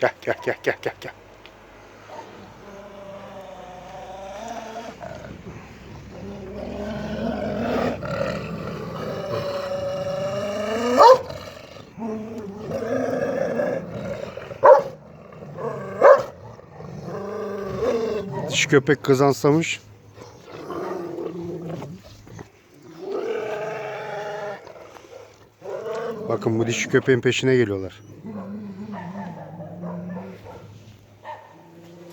Gel gel gel gel gel gel. Dişi köpek kızansamış. Bakın bu dişi köpeğin peşine geliyorlar.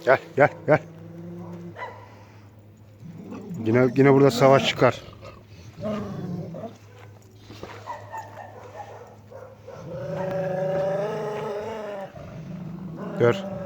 Gel gel gel. Yine yine burada savaş çıkar. Gör.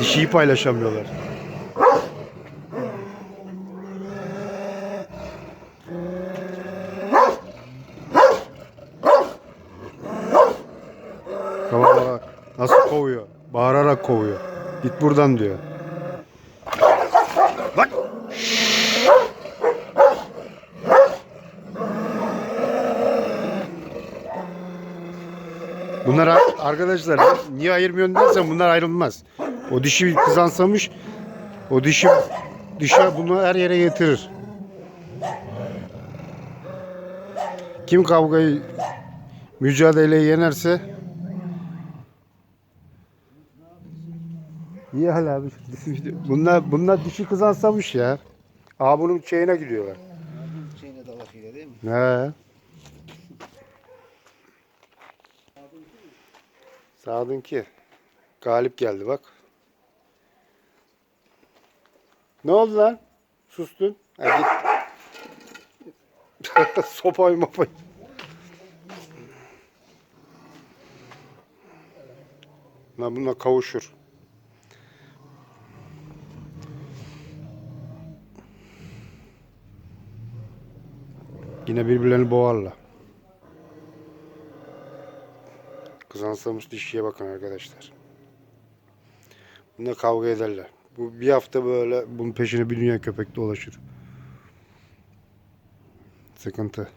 Dişiyi paylaşamıyorlar. Baba nasıl kovuyor? Bağırarak kovuyor. Git buradan diyor. Bak. Bunlar ar- arkadaşlar niye ayırmıyorsun dersen bunlar ayrılmaz. O dişi kızansamış o dişi dişi bunu her yere getirir. Kim kavgayı mücadeleyi yenerse İyi hala abi. Bunlar bunlar dişi kızansamış ya. Aa bunun şeyine gidiyorlar. Şeyine dalaşıyla değil mi? He. Sağdın ki. Galip geldi bak. Ne oldu lan? Sustun. Ha, git. Sopayı mopayı. Lan bununla kavuşur. Yine birbirlerini boğarlar. Kızansamış dişiye bakın arkadaşlar. Bunlar kavga ederler. Bu bir hafta böyle bunun peşine bir dünya köpek dolaşır. Sıkıntı.